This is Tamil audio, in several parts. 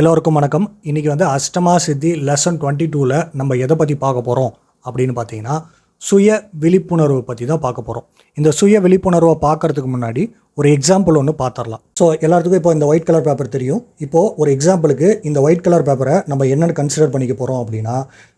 எல்லோருக்கும் வணக்கம். இன்றைக்கி வந்து அஷ்டமா சித்தி லெசன் டுவெண்ட்டி டூவில் நம்ம எதை பற்றி பார்க்க போகிறோம் அப்படின்னு பார்த்தீங்கன்னா சுய விழிப்புணர்வு பற்றி தான் பார்க்க போகிறோம் இந்த சுய விழிப்புணர்வை பார்க்கறதுக்கு முன்னாடி ஒரு எக்ஸாம்பிள் ஒன்று பார்த்துடலாம். ஸோ எல்லாத்துக்கும் இப்போ இந்த ஒயிட் கலர் பேப்பர் தெரியும். இப்போது ஒரு எக்ஸாம்பிளுக்கு இந்த ஒயிட் கலர் பேப்பரை நம்ம என்னென்னு கன்சிடர் பண்ணிக்க போகிறோம் அப்படின்னா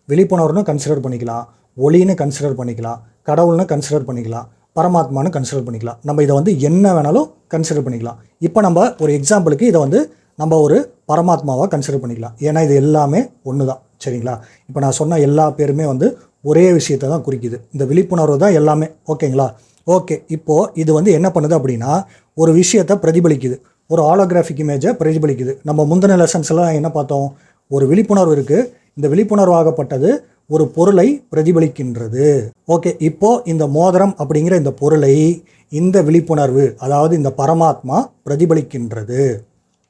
விழிப்புணர்வுன்னு கன்சிடர் பண்ணிக்கலாம் ஒளின்னு கன்சிடர் பண்ணிக்கலாம் கடவுள்னு கன்சிடர் பண்ணிக்கலாம் பரமாத்மான்னு கன்சிடர் பண்ணிக்கலாம். நம்ம இதை வந்து என்ன வேணாலும் கன்சிடர் பண்ணிக்கலாம். இப்போ நம்ம ஒரு எக்ஸாம்பிளுக்கு இதை வந்து நம்ம ஒரு பரமாத்மாவாக கன்சிடர் பண்ணிக்கலாம். ஏன்னா இது எல்லாமே ஒன்று தான் சரிங்களா? இப்போ நான் சொன்ன எல்லா பேருமே வந்து ஒரே விஷயத்தை தான் குறிக்குது. இந்த விழிப்புணர்வு தான் எல்லாமே. ஓகேங்களா? ஓகே. இப்போது இது வந்து என்ன பண்ணுது அப்படின்னா ஒரு விஷயத்தை பிரதிபலிக்குது. ஒரு ஆலோகிராஃபிக் இமேஜை பிரதிபலிக்குது. நம்ம முந்தின லெசன்ஸ் எல்லாம் என்ன பார்த்தோம்? ஒரு விழிப்புணர்வு இருக்குது இந்த விழிப்புணர்வாகப்பட்டது ஒரு பொருளை பிரதிபலிக்கின்றது. ஓகே. இப்போது இந்த மோதிரம் அப்படிங்கிற இந்த பொருளை இந்த விழிப்புணர்வு அதாவது இந்த பரமாத்மா பிரதிபலிக்கின்றது.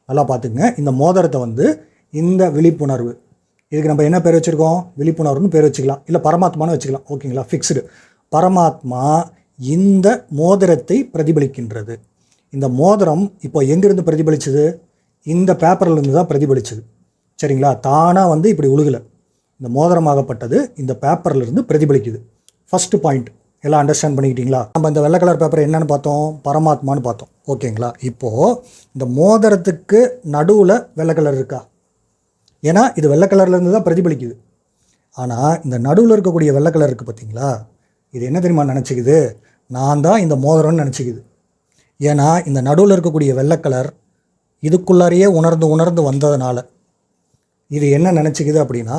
நல்லா பார்த்துங்க இந்த மோதிரத்தை வந்து இந்த விழிப்புணர்வு. இதுக்கு நம்ம என்ன பேர் வச்சுருக்கோம்? விழிப்புணர்வுன்னு பேர் வச்சுக்கலாம். இல்லை பரமாத்மான்னு வச்சுக்கலாம். ஓகேங்களா? ஃபிக்ஸ்டு பரமாத்மா இந்த மோதிரத்தை பிரதிபலிக்கின்றது. இந்த மோதிரம் இப்போ எங்கேருந்து பிரதிபலிச்சது? இந்த பேப்பர்லேருந்து தான் பிரதிபலிச்சது. சரிங்களா? தானாக வந்து இப்படி உழுகலை. இந்த மோதிரமாகப்பட்டது இந்த பேப்பர்லேருந்து பிரதிபலிக்குது. ஃபஸ்ட்டு பாயிண்ட் எல்லாம் அண்டர்ஸ்டாண்ட் பண்ணிக்கிட்டீங்களா? நம்ம இந்த வெள்ளை கலர் பேப்பர் என்னென்னு பார்த்தோம் பரமாத்மான்னு பார்த்தோம். ஓகேங்களா? இப்போது இந்த மோதிரத்துக்கு நடுவில் வெள்ளை கலர் இருக்கா? ஏன்னா இது வெள்ளை கலர்லேருந்து தான் பிரதிபலிக்குது. ஆனால் இந்த நடுவில் இருக்கக்கூடிய வெள்ளை கலர் இருக்குது பார்த்தீங்களா? இது என்ன தெரியுமா நினச்சிக்குது? நான் தான் இந்த மோதிரம்னு நினச்சிக்குது. ஏன்னா இந்த நடுவில் இருக்கக்கூடிய வெள்ளை கலர் இதுக்குள்ளாரையே உணர்ந்து உணர்ந்து வந்ததுனால. இது என்ன நினச்சிக்குது அப்படின்னா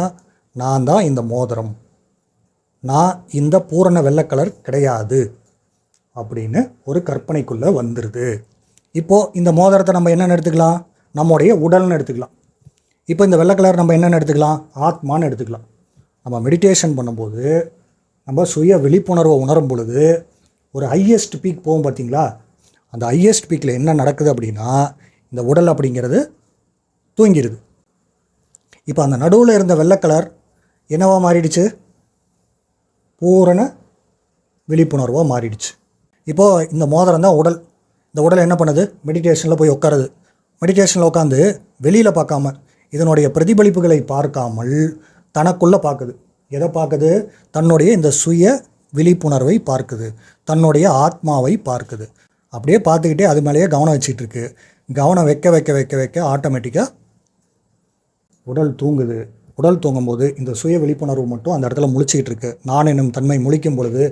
நான் தான் இந்த மோதிரம். நான் இந்த பூரண வெள்ளை கலர் கிடையாது அப்படின்னு ஒரு கற்பனைக்குள்ளே வந்துடுது இப்போது இந்த மோதிரத்தை நம்ம என்னென்னு எடுத்துக்கலாம்? நம்முடைய உடல்னு எடுத்துக்கலாம். இப்போ இந்த வெள்ளை கலர் நம்ம என்னென்னு எடுத்துக்கலாம்? ஆத்மான்னு எடுத்துக்கலாம். நம்ம மெடிடேஷன் பண்ணும்போது நம்ம சுய விழிப்புணர்வை உணரும் பொழுது ஒரு ஹையஸ்ட் பீக் போகும் பார்த்தீங்களா? அந்த ஹையஸ்ட் பீக்கில் என்ன நடக்குது அப்படின்னா இந்த உடல் அப்படிங்கிறது தூங்கிடுது இப்போ அந்த நடுவில் இருந்த வெள்ளை கலர் என்னவா மாறிடுச்சு? பூரண விழிப்புணர்வாக மாறிடுச்சு. இப்போது இந்த மோதிரம் தான் உடல். இந்த உடல் என்ன பண்ணுது? மெடிடேஷனில் போய் உட்காருது. மெடிடேஷனில் உட்காந்து வெளியில் பார்க்காம இதனுடைய பிரதிபலிப்புகளை பார்க்காமல் தனக்குள்ளே பார்க்குது. எதை பார்க்குது? தன்னுடைய இந்த சுய விழிப்புணர்வை பார்க்குது. தன்னுடைய ஆத்மாவை பார்க்குது. அப்படியே பார்த்துக்கிட்டே அது மேலேயே கவனம் வச்சிட்ருக்கு கவனம் வைக்க வைக்க வைக்க வைக்க ஆட்டோமேட்டிக்காக உடல் தூங்குது. உடல் தூங்கும்போது இந்த சுய விழிப்புணர்வு மட்டும் அந்த இடத்துல முழிச்சிக்கிட்டு இருக்கு. நான் என்னும் தன்மை முழிக்கும் பொழுது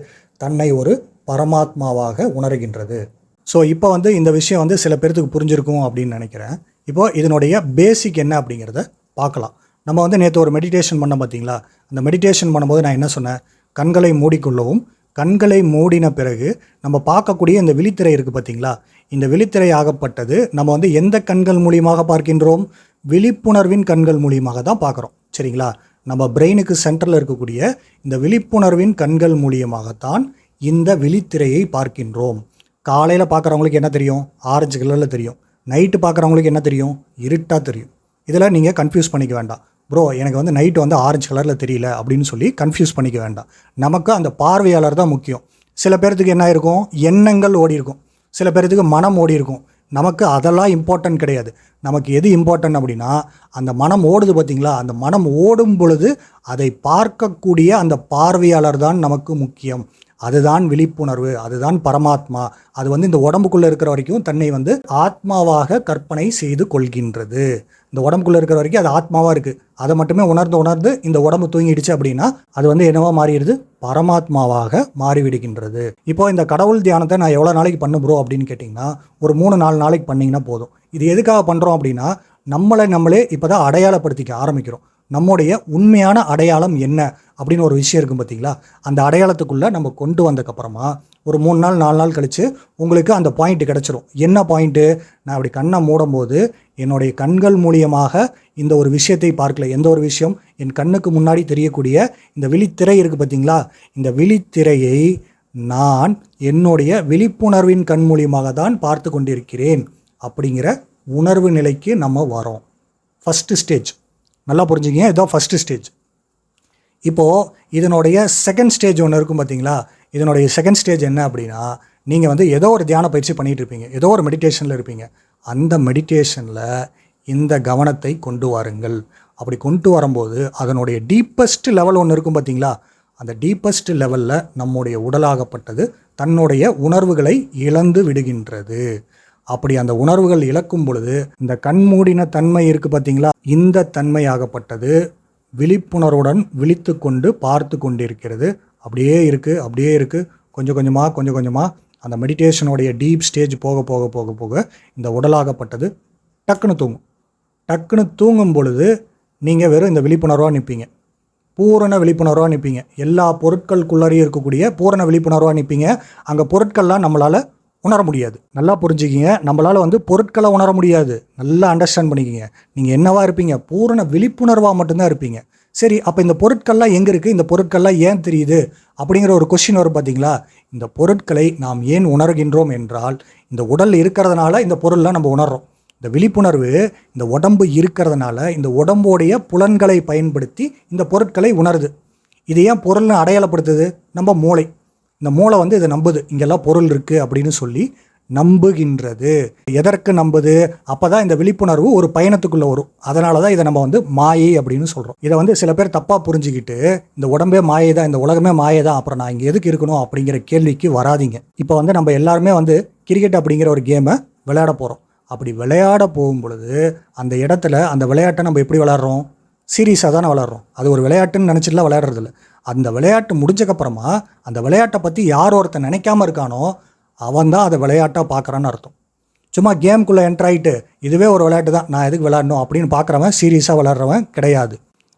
தன்னை ஒரு பரமாத்மாவாக உணர்கின்றது. ஸோ இப்போ வந்து இந்த விஷயம் வந்து சில பேர்த்துக்கு புரிஞ்சிருக்கும் அப்படின்னு நினைக்கிறேன். இப்போ இதனுடைய பேசிக் என்ன அப்படிங்கிறத பார்க்கலாம். நம்ம வந்து நேற்று ஒரு மெடிடேஷன் பண்ண பார்த்தீங்களா அந்த மெடிடேஷன் பண்ணும்போது நான் என்ன சொன்னேன்? கண்களை மூடிக்கொள்ளவும் கண்களை மூடின பிறகு நம்ம பார்க்கக்கூடிய இந்த விழித்திரை இருக்குது பார்த்தீங்களா இந்த விழித்திரை ஆகப்பட்டது நம்ம வந்து எந்த கண்கள் மூலியமாக பார்க்கின்றோம்? விழிப்புணர்வின் கண்கள் மூலியமாக தான் பார்க்குறோம். சரிங்களா? நம்ம பிரெயினுக்கு சென்டரில் இருக்கக்கூடிய இந்த விழிப்புணர்வின் கண்கள் மூலியமாகத்தான் இந்த விழித்திரையை பார்க்கின்றோம். காலையில் பார்க்குறவங்களுக்கு என்ன தெரியும்? ஆரஞ்சு கலரில் தெரியும். நைட்டு பார்க்குறவங்களுக்கு என்ன தெரியும்? இருட்டாக தெரியும். இதில் நீங்கள் கன்ஃபியூஸ் பண்ணிக்க வேண்டாம். ப்ரோ எனக்கு வந்து நைட்டு வந்து ஆரஞ்சு கலரில் தெரியல அப்படின்னு சொல்லி கன்ஃபியூஸ் பண்ணிக்க வேண்டாம். நமக்கு அந்த பார்வையாளர் தான் முக்கியம். சில பேர்த்துக்கு என்ன இருக்கும் எண்ணங்கள் ஓடி இருக்கும் சில பேர்த்துக்கு மனம் ஓடி இருக்கும் நமக்கு அதெல்லாம் இம்பார்ட்டன்ட் கிடையாது. நமக்கு எது இம்பார்ட்டன்ட் அப்படின்னா அந்த மனம் ஓடுது பார்த்தீங்களா அந்த மனம் ஓடும் பொழுது அதை பார்க்கக்கூடிய அந்த பார்வையாளர் தான் நமக்கு முக்கியம். அதுதான் விழிப்புணர்வு அதுதான் பரமாத்மா. அது வந்து இந்த உடம்புக்குள்ளே இருக்கிற வரைக்கும் தன்னை வந்து ஆத்மாவாக கற்பனை செய்து கொள்கின்றது. இந்த உடம்புக்குள்ளே இருக்கிற வரைக்கும் அது ஆத்மாவாக இருக்குது அதை மட்டுமே உணர்ந்து உணர்ந்து இந்த உடம்பு தூங்கிடுச்சு அப்படின்னா அது வந்து என்னவா மாறிடுது? பரமாத்மாவாக மாறிவிடுகின்றது. இப்போ இந்த கடவுள் தியானத்தை நான் எவ்வளோ நாளைக்கு பண்ண ப்ரோ அப்படின்னு கேட்டிங்கன்னா ஒரு மூணு நாலு நாளைக்கு பண்ணிங்கன்னா போதும். இது எதுக்காக பண்ணுறோம் அப்படின்னா நம்மளை நம்மளே இப்போ தான் அடையாளப்படுத்திக்க ஆரம்பிக்கிறோம். நம்முடைய உண்மையான அடையாளம் என்ன? அப்படின்னு ஒரு விஷயம் இருக்கும் பார்த்தீங்களா? அந்த அடையாளத்துக்குள்ளே நம்ம கொண்டு வந்ததுக்கப்புறமா ஒரு மூணு நாள் நாலு நாள் கழித்து உங்களுக்கு அந்த பாயிண்ட் கிடச்சிரும். என்ன பாயிண்ட்டு நான் அப்படி கண்ணை மூடும்போது என்னுடைய கண்கள் மூலியமாக இந்த ஒரு விஷயத்தை பார்க்கல. எந்த ஒரு விஷயம்? என் கண்ணுக்கு முன்னாடி தெரியக்கூடிய இந்த விழித்திரை இருக்குது பார்த்தீங்களா? இந்த விழித்திரையை நான் என்னுடைய விழிப்புணர்வின் கண் மூலியமாக தான் பார்த்து கொண்டிருக்கிறேன் அப்படிங்கிற உணர்வு நிலைக்கு நம்ம வரோம். ஃபஸ்ட்டு ஸ்டேஜ் நல்லா புரிஞ்சுங்க இதுதான் ஃபஸ்ட்டு ஸ்டேஜ் இப்போது இதனுடைய செகண்ட் ஸ்டேஜ் ஒன்று இருக்கும் பார்த்தீங்களா இதனுடைய செகண்ட் ஸ்டேஜ் என்ன அப்படின்னா நீங்கள் வந்து ஏதோ ஒரு தியான பயிற்சி பண்ணிகிட்டு இருப்பீங்க. ஏதோ ஒரு மெடிடேஷனில் இருப்பீங்க. அந்த மெடிடேஷனில் இந்த கவனத்தை கொண்டு வாருங்கள். அப்படி கொண்டு வரும்போது அதனுடைய டீப்பஸ்ட் லெவல் ஒன்று இருக்கும் பார்த்தீங்களா அந்த டீப்பஸ்ட் லெவலில் நம்முடைய உடலாகப்பட்டது தன்னுடைய உணர்வுகளை இழந்து விடுகின்றது. அப்படி அந்த உணர்வுகள் இழக்கும் பொழுது இந்த கண்மூடின தன்மை இருக்குது பார்த்தீங்களா இந்த தன்மையாகப்பட்டது விழிப்புணர்வுடன் விழித்து கொண்டு பார்த்து கொண்டிருக்கிறது. அப்படியே இருக்குது அப்படியே இருக்குது கொஞ்சம் கொஞ்சமாக கொஞ்சம் கொஞ்சமாக அந்த மெடிடேஷனுடைய டீப் ஸ்டேஜ் போக போக போக போக இந்த உடலாகப்பட்டது டக்குன்னு தூங்கும். டக்குன்னு தூங்கும் பொழுது நீங்கள் வெறும் இந்த விழிப்புணர்வாக நிற்பீங்க பூரண விழிப்புணர்வாக நிற்பீங்க எல்லா பொருட்களுக்குள்ளறையும் இருக்கக்கூடிய பூரண விழிப்புணர்வாக நிற்பீங்க அங்கே பொருட்கள்லாம் நம்மளால் உணர முடியாது. நல்லா புரிஞ்சுக்கிங்க. நம்மளால் வந்து பொருட்களை உணர முடியாது. நல்லா அண்டர்ஸ்டாண்ட் பண்ணிக்கிங்க. நீங்கள் என்னவா இருப்பீங்க? பூரண விழிப்புணர்வாக மட்டும்தான் இருப்பீங்க. சரி அப்போ இந்த பொருட்கள்லாம் எங்கே இருக்குது இந்த பொருட்கள்லாம் ஏன் தெரியுது? அப்படிங்கிற ஒரு கொஷின் வரும் பார்த்தீங்களா இந்த பொருட்களை நாம் ஏன் உணர்கின்றோம் என்றால் இந்த உடல் இருக்கிறதுனால இந்த பொருள்லாம் நம்ம உணர்கிறோம் இந்த விழிப்புணர்வு இந்த உடம்பு இருக்கிறதுனால இந்த உடம்போடைய புலன்களை பயன்படுத்தி இந்த பொருட்களை உணருது. இது ஏன் பொருள்னு அடையாளப்படுத்துது? நம்ம மூளை. இந்த மூளை வந்து இதை நம்புது. இங்கெல்லாம் பொருள் இருக்குது அப்படின்னு சொல்லி நம்புகின்றது. எதற்கு நம்புது? அப்போ தான் இந்த விழிப்புணர்வு ஒரு பயணத்துக்குள்ளே வரும். அதனால தான் இதை நம்ம வந்து மாயை அப்படின்னு சொல்கிறோம் இதை வந்து சில பேர் தப்பாக புரிஞ்சுக்கிட்டு இந்த உடம்பே மாயை தான் இந்த உலகமே மாயை தான் அப்புறம் நான் இங்கே எதுக்கு இருக்கணும் அப்படிங்கிற கேள்விக்கு வராதிங்க. இப்போ வந்து நம்ம எல்லாருமே வந்து கிரிக்கெட் அப்படிங்கிற ஒரு கேமை விளையாட போகிறோம் அப்படி விளையாட போகும் பொழுது அந்த இடத்துல அந்த விளையாட்டை நம்ம எப்படி விளாட்றோம் சீரியஸாக தானே விளாட்றோம் அது ஒரு விளையாட்டுன்னு நினச்சிட்டுலாம் விளையாடுறதில்ல. அந்த விளையாட்டு முடிஞ்சக்கப்புறமா அந்த விளையாட்டை பற்றி யார் ஒருத்தன் நினைக்காம இருக்கானோ அவன் தான் அதை விளையாட்டாக பார்க்குறான்னு அர்த்தம். சும்மா கேம்குள்ளே என்ட்ரு ஆகிட்டு இதுவே ஒரு விளையாட்டு தான் நான் எதுக்கு விளையாடணும் அப்படின்னு பார்க்குறவன் சீரியஸாக விளையாடுறவன் கிடையாது.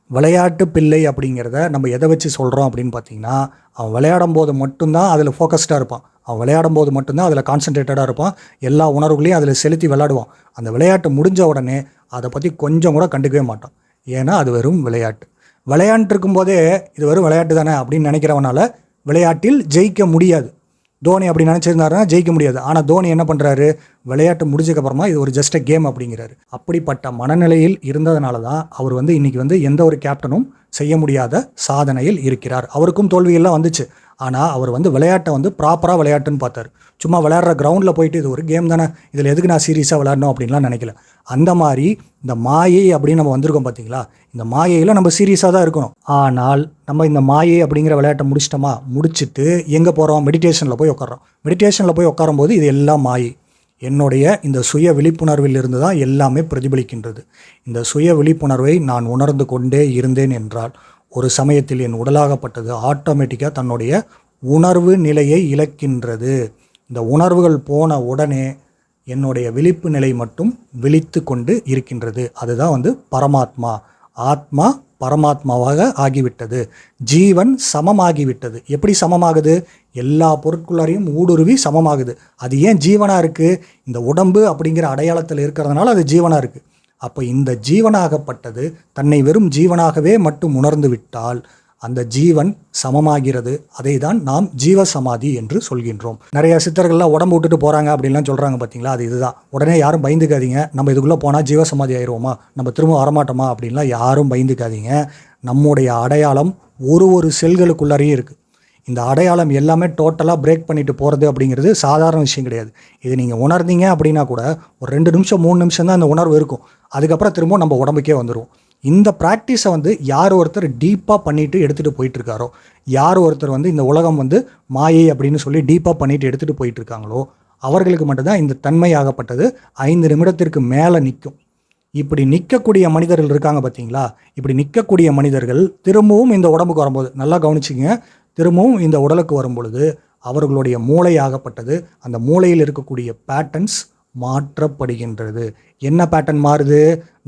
விளையாட்டு பிள்ளை அப்படிங்கிறத நம்ம எதை வச்சு சொல்கிறோம் அப்படின்னு பார்த்தீங்கன்னா அவன் விளையாடும் போது மட்டும்தான் அதில் ஃபோக்கஸ்டாக இருப்பான். அவன் விளையாடும் போது மட்டும்தான் அதில் கான்சன்ட்ரேட்டடாக இருப்பான். எல்லா உணர்வுகளையும் அதில் செலுத்தி விளையாடுவான். அந்த விளையாட்டு முடிஞ்ச உடனே அதை பற்றி கொஞ்சம் கூட கண்டுக்கவே மாட்டான். ஏன்னா அது வெறும் விளையாட்டு. விளையாண்டுருக்கும் போதே இது வெறும் விளையாட்டு தானே அப்படின்னு நினைக்கிறவனால விளையாட்டில் ஜெயிக்க முடியாது. தோனி அப்படி நினச்சிருந்தாருன்னா ஜெயிக்க முடியாது. ஆனால் தோனி என்ன பண்ணுறாரு விளையாட்டு முடிஞ்சதுக்கப்புறமா இது ஒரு ஜஸ்ட் கேம் அப்படிங்கிறாரு. அப்படிப்பட்ட மனநிலையில் இருந்ததுனால தான் அவர் வந்து இன்றைக்கி வந்து எந்த ஒரு கேப்டனும் செய்ய முடியாத சாதனையில் இருக்கிறார். அவருக்கும் தோல்வியெல்லாம் வந்துச்சு. ஆனால் அவர் வந்து விளையாட்டை வந்து ப்ராப்பராக விளையாட்டுன்னு பார்த்தார். சும்மா விளையாடுற கிரவுண்டில் போயிட்டு இது ஒரு கேம் தானே இதில் எதுக்கு நான் சீரியஸாக விளையாடணும் அப்படின்லாம் நினைக்கல. அந்த மாதிரி இந்த மாயை அப்படின்னு நம்ம வந்திருக்கோம் பார்த்தீங்களா? இந்த மாயையில் நம்ம சீரியஸாக தான் இருக்கணும். ஆனால் நம்ம இந்த மாயை அப்படிங்கிற விளையாட்டை முடிச்சிட்டோமா? முடிச்சுட்டு எங்கே போகிறோம் மெடிடேஷனில் போய் உட்காரோம் மெடிடேஷனில் போய் உட்காரும்போது இது எல்லாம் மாயை. என்னுடைய இந்த சுய விழிப்புணர்வில் இருந்து தான் எல்லாமே பிரதிபலிக்கின்றது. இந்த சுய விழிப்புணர்வை நான் உணர்ந்து கொண்டே இருந்தேன் என்றால் ஒரு சமயத்தில் என் உடலாகப்பட்டது ஆட்டோமேட்டிக்காக தன்னுடைய உணர்வு நிலையை இழக்கின்றது. இந்த உணர்வுகள் போன உடனே என்னுடைய விழிப்பு நிலை மட்டும் விழித்து கொண்டு இருக்கின்றது. அதுதான் வந்து பரமாத்மா. ஆத்மா பரமாத்மாவாக ஆகிவிட்டது. ஜீவன் சமமாகிவிட்டது. எப்படி சமமாகுது? எல்லா பொருட்குள்ளாரையும் ஊடுருவி சமமாகுது. அது ஏன் ஜீவனாக இருக்குது இந்த உடம்பு அப்படிங்கிற அடையாளத்தில் இருக்கிறதுனால அது ஜீவனாக இருக்குது அப்போ இந்த ஜீவனாகப்பட்டது தன்னை வெறும் ஜீவனாகவே மட்டும் உணர்ந்து விட்டால் அந்த ஜீவன் சமமாகிறது. அதை தான் நாம் ஜீவ சமாதி என்று சொல்கின்றோம். நிறைய சித்தர்கள்லாம் உடம்பு விட்டுட்டு போகிறாங்க அப்படின்லாம் சொல்கிறாங்க பார்த்தீங்களா அது இதுதான். உடனே யாரும் பயந்துக்காதீங்க. நம்ம இதுக்குள்ளே போனால் ஜீவ சமாதி ஆயிடுவோமா நம்ம திரும்ப வரமாட்டோமா? அப்படின்லாம் யாரும் பயந்துக்காதீங்க. நம்முடைய அடையாளம் ஒரு ஒரு செல்களுக்குள்ளாரையும் இருக்குது இந்த அடையாளம் எல்லாமே டோட்டலாக பிரேக் பண்ணிட்டு போகிறது அப்படிங்கிறது சாதாரண விஷயம் கிடையாது. இது நீங்கள் உணர்ந்தீங்க அப்படின்னா கூட ஒரு ரெண்டு நிமிஷம் மூணு நிமிஷம் தான் அந்த உணர்வு இருக்கும். அதுக்கப்புறம் திரும்ப நம்ம உடம்புக்கே வந்துடும் இந்த ப்ராக்டிஸை வந்து யார் ஒருத்தர் டீப்பாக பண்ணிட்டு எடுத்துகிட்டு போயிட்டுருக்காரோ யார் ஒருத்தர் வந்து இந்த உலகம் வந்து மாயை அப்படின்னு சொல்லி டீப்பாக பண்ணிட்டு எடுத்துகிட்டு போயிட்டுருக்காங்களோ அவர்களுக்கு மட்டும்தான் இந்த தன்மையாகப்பட்டது. ஐந்து நிமிடத்திற்கு மேலே நிற்கும் இப்படி நிற்கக்கூடிய மனிதர்கள் இருக்காங்க பார்த்தீங்களா இப்படி நிற்கக்கூடிய மனிதர்கள் திரும்பவும் இந்த உடம்புக்கு வரும்போது நல்லா கவனிச்சிங்க திரும்பவும் இந்த உடலுக்கு வரும் பொழுது அவர்களுடைய மூளையாகப்பட்டது அந்த மூளையில் இருக்கக்கூடிய பேட்டர்ன்ஸ் மாற்றப்படுகின்றது. என்ன பேட்டர்ன் மாறுது?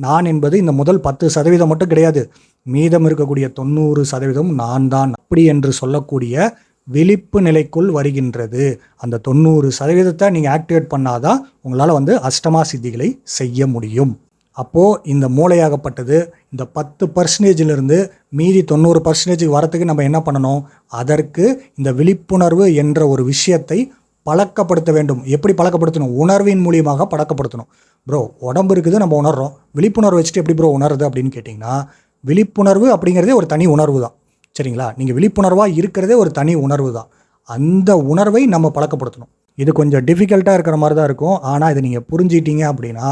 நான் என்பது இந்த முதல் பத்து சதவீதம் மட்டும் கிடையாது. மீதம் இருக்கக்கூடிய தொண்ணூறு சதவீதம் நான் தான். அப்படி என்று சொல்லக்கூடிய விழிப்பு நிலைக்குள் வருகின்றது. அந்த தொண்ணூறு சதவீதத்தை நீங்கள் ஆக்டிவேட் பண்ணாதான் உங்களால் வந்து அஷ்டமா சித்திகளை செய்ய முடியும். அப்போது இந்த மூளையாகப்பட்டது இந்த பத்து பர்சன்டேஜிலிருந்து மீதி தொண்ணூறு பர்சன்டேஜுக்கு வரத்துக்கு நம்ம என்ன பண்ணணும்? அதற்கு இந்த விழிப்புணர்வு என்ற ஒரு விஷயத்தை பழக்கப்படுத்த வேண்டும். எப்படி பழக்கப்படுத்தணும்? உணர்வின் மூலியமாக பழக்கப்படுத்தணும். ப்ரோ உடம்பு இருக்குது நம்ம உணர்றோம். விழிப்புணர்வு வச்சுட்டு எப்படி ப்ரோ உணருது அப்படின்னு கேட்டிங்கன்னா விழிப்புணர்வு அப்படிங்கிறதே ஒரு தனி உணர்வு தான். சரிங்களா? நீங்கள் விழிப்புணர்வாக இருக்கிறதே ஒரு தனி உணர்வு தான். அந்த உணர்வை நம்ம பழக்கப்படுத்தணும். இது கொஞ்சம் டிஃபிகல்ட்டாக இருக்கிற மாதிரி தான் இருக்கும். ஆனால் இதை நீங்கள் புரிஞ்சிட்டீங்க அப்படின்னா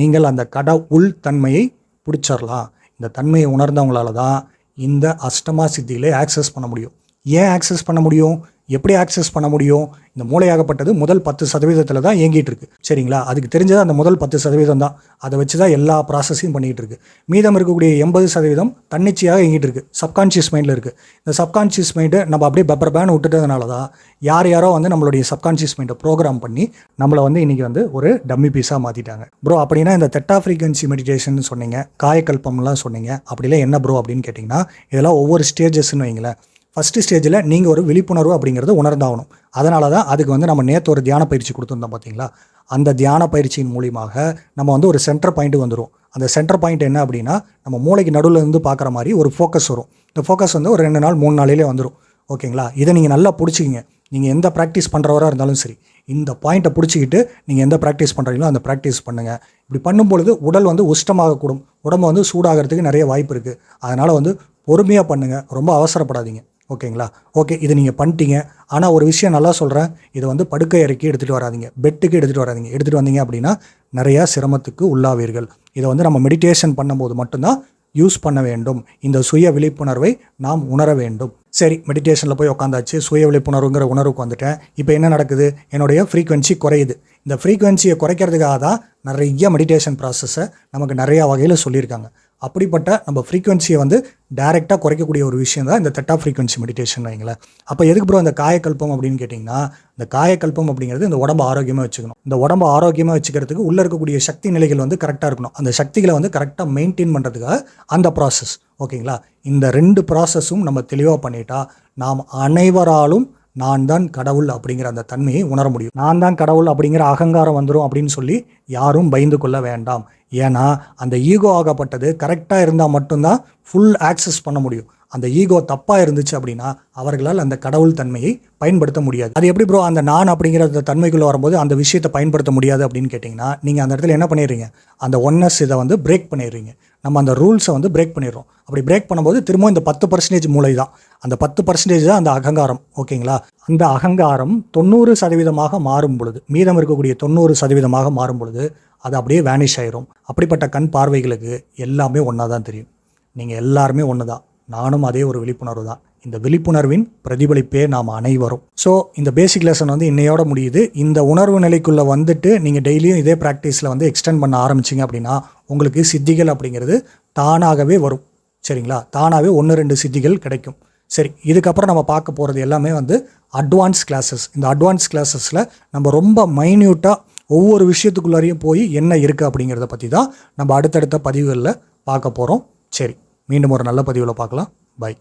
நீங்கள் அந்த கட உள் தன்மையை பிடிச்சிடலாம். இந்த தன்மையை உணர்ந்தவங்களால தான் இந்த அஷ்டமா சித்தியில் ஆக்சஸ் பண்ண முடியும். ஏன் ஆக்சஸ் பண்ண முடியும்? எப்படி ஆக்சஸ் பண்ண முடியும்? இந்த மூளையாகப்பட்டது முதல் பத்து சதவீதத்தில் தான் இயங்கிட்டு இருக்கு சரிங்களா? அதுக்கு தெரிஞ்சது அந்த முதல் பத்து சதவீதம் தான். அதை வச்சு தான் எல்லா ப்ராசஸையும் பண்ணிகிட்டு இருக்கு மீதம் இருக்கக்கூடிய எண்பது சதவீதம் தன்னிச்சையாக இயங்கிட்டு இருக்கு சப்கான்ஷியஸ் மைண்டில் இருக்குது இந்த சப்கான்ஷியஸ் மைண்டு நம்ம அப்படியே பெப்பர் பேன் விட்டுட்டதுனால தான் யார் யாரோ வந்து நம்மளுடைய சப்கான்ஷியஸ் மைண்டை ப்ரோக்ராம் பண்ணி நம்மளை வந்து இன்றைக்கி வந்து ஒரு டம்மி பீஸாக மாற்றிட்டாங்க ப்ரோ அப்படின்னா இந்த தெட்டா ஃப்ரீக்வன்சி மெடிடேஷன் சொன்னீங்க காயக்கல்பம்லாம் சொன்னீங்க. அப்படிலாம் என்ன ப்ரோ அப்படின்னு கேட்டிங்கன்னா இதெல்லாம் ஒவ்வொரு ஸ்டேஜஸ்ன்னு வைங்களேன். ஃபஸ்ட்டு ஸ்டேஜில் நீங்கள் ஒரு விழிப்புணர்வு அப்படிங்கிறத உணர்ந்தாகணும். அதனால தான் அதுக்கு வந்து நம்ம நேற்று ஒரு தியான பயிற்சி கொடுத்துருந்தோம் பார்த்தீங்களா அந்த தியான பயிற்சியின் மூலியமாக நம்ம வந்து ஒரு சென்டர் பாயிண்ட் வந்துடும் அந்த சென்டர் பாயிண்ட் என்ன அப்படின்னா நம்ம மூளைக்கு நடுவில் இருந்து பார்க்குற மாதிரி ஒரு ஃபோக்கஸ் வரும். இந்த ஃபோக்கஸ் வந்து ஒரு ரெண்டு நாள் மூணு நாளிலே வந்துடும் ஓகேங்களா? இதை நீங்கள் நல்லா பிடிச்சிக்கிங்க. நீங்கள் எந்த ப்ராக்டிஸ் பண்ணுறவராக இருந்தாலும் சரி இந்த பாயிண்ட்டை பிடிச்சிக்கிட்டு நீங்கள் எந்த ப்ராக்டிஸ் பண்ணுறீங்களோ அந்த ப்ராக்டிஸ் பண்ணுங்கள் இப்படி பண்ணும்பொழுது உடல் வந்து உஷ்டமாகக்கூடும் உடம்பு வந்து சூடாகிறதுக்கு நிறைய வாய்ப்பு இருக்குது அதனால் வந்து பொறுமையாக பண்ணுங்கள் ரொம்ப அவசரப்படாதீங்க. ஓகேங்களா? ஓகே இது நீங்கள் பண்ணிட்டீங்க. ஆனால் ஒரு விஷயம் நல்லா சொல்கிறேன் இதை வந்து படுக்கை இறக்கி எடுத்துகிட்டு வராதீங்க. பெட்டுக்கு எடுத்துகிட்டு வராதிங்க. எடுத்துகிட்டு வந்தீங்க அப்படின்னா நிறையா சிரமத்துக்கு உள்ளாவீர்கள். இதை வந்து நம்ம மெடிடேஷன் பண்ணும்போது மட்டும்தான் யூஸ் பண்ண வேண்டும். இந்த சுய விழிப்புணர்வை நாம் உணர வேண்டும். சரி மெடிடேஷனில் போய் உட்காந்தாச்சு சுய விழிப்புணர்வுங்கிற உணர்வுக்கு வந்துட்டேன். இப்போ என்ன நடக்குது? என்னுடைய ஃப்ரீக்வன்சி குறையுது. இந்த ஃப்ரீக்வன்சியை குறைக்கிறதுக்காக தான் நிறைய மெடிடேஷன் ப்ராசஸை நமக்கு நிறையா வகையில் சொல்லியிருக்காங்க. அப்படிப்பட்ட நம்ம ஃப்ரீக்வன்சியை வந்து டைரெக்டாக குறைக்கக்கூடிய ஒரு விஷயம் தான் இந்த தெட்டா ஃப்ரீக்வன்சி மெடிடேஷன் வைங்களேன். அப்போ எதுக்கு ப்ரோ இந்த காயக்கல்பம் அப்படின்னு கேட்டிங்கன்னா இந்த காயக்கல்பம் அப்படிங்கிறது இந்த உடம்பு ஆரோக்கியமாக வச்சுக்கணும். இந்த உடம்பு ஆரோக்கியமாக வச்சுக்கிறதுக்கு உள்ளே இருக்கக்கூடிய சக்தி நிலைகள் வந்து கரெக்டாக இருக்கணும். அந்த சக்திகளை வந்து கரெக்டாக மெயின்டைன் பண்ணுறதுக்காக அந்த ப்ராசஸ் ஓகேங்களா? இந்த ரெண்டு ப்ராசஸும் நம்ம தெளிவாக பண்ணிட்டா நாம் அனைவராலும் நான் தான் கடவுள் அப்படிங்கிற அந்த தன்மையை உணர முடியும். நான் தான் கடவுள் அப்படிங்கிற அகங்காரம் வந்துடும் அப்படின்னு சொல்லி யாரும் பயந்து கொள்ள வேண்டாம். ஏன்னா அந்த ஈகோ ஆகப்பட்டது கரெக்டாக இருந்தால் மட்டும்தான் ஃபுல் ஆக்சஸ் பண்ண முடியும். அந்த ஈகோ தப்பாக இருந்துச்சு அப்படின்னா அவர்களால் அந்த கடவுள் தன்மையை பயன்படுத்த முடியாது. அது எப்படி ப்ரோ அந்த நான் அப்படிங்கிற அந்த தன்மைக்குள்ளே வரும்போது அந்த விஷயத்தை பயன்படுத்த முடியாது அப்படின்னு கேட்டிங்கன்னா நீங்கள் அந்த இடத்துல என்ன பண்ணிடுறீங்க? அந்த ஒன்னஸ் இதை வந்து பிரேக் பண்ணிடுறீங்க. நம்ம அந்த ரூல்ஸை வந்து பிரேக் பண்ணிடுறோம். அப்படி பிரேக் பண்ணும்போது திரும்ப இந்த பத்து பர்சன்டேஜ் மூளை தான். அந்த பத்து பர்சன்டேஜ் தான் அந்த அகங்காரம். ஓகேங்களா? அந்த அகங்காரம் தொண்ணூறு சதவீதமாக மாறும் பொழுது மீதம் இருக்கக்கூடிய தொண்ணூறு சதவீதமாக மாறும் பொழுது அது அப்படியே வேனிஷ் ஆயிரும். அப்படிப்பட்ட கண் பார்வைகளுக்கு எல்லாமே ஒன்றா தான் தெரியும். நீங்கள் எல்லாருமே ஒன்று தான் நானும் அதே ஒரு விழிப்புணர்வு தான். இந்த விழிப்புணர்வின் பிரதிபலிப்பே நாம் அனைவரும். ஸோ இந்த பேசிக் லெசன் வந்து இன்னையோட முடியுது. இந்த உணர்வு நிலைக்குள்ளே வந்துட்டு நீங்கள் டெய்லியும் இதே ப்ராக்டிஸில் வந்து எக்ஸ்டெண்ட் பண்ண ஆரம்பிச்சிங்க அப்படின்னா உங்களுக்கு சித்திகள் அப்படிங்கிறது தானாகவே வரும். சரிங்களா? தானாகவே ஒன்று ரெண்டு சித்திகள் கிடைக்கும். சரி இதுக்கப்புறம் நம்ம பார்க்க போகிறது எல்லாமே வந்து அட்வான்ஸ் கிளாஸஸ் இந்த அட்வான்ஸ் கிளாஸஸில் நம்ம ரொம்ப மைன்யூட்டாக ஒவ்வொரு விஷயத்துக்குள்ளாரையும் போய் என்ன இருக்குது அப்படிங்கிறத பற்றி தான் நம்ம அடுத்தடுத்த பதிவுகளில் பார்க்க போகிறோம் சரி மீண்டும் ஒரு நல்ல பதிவில் பார்க்கலாம். பை.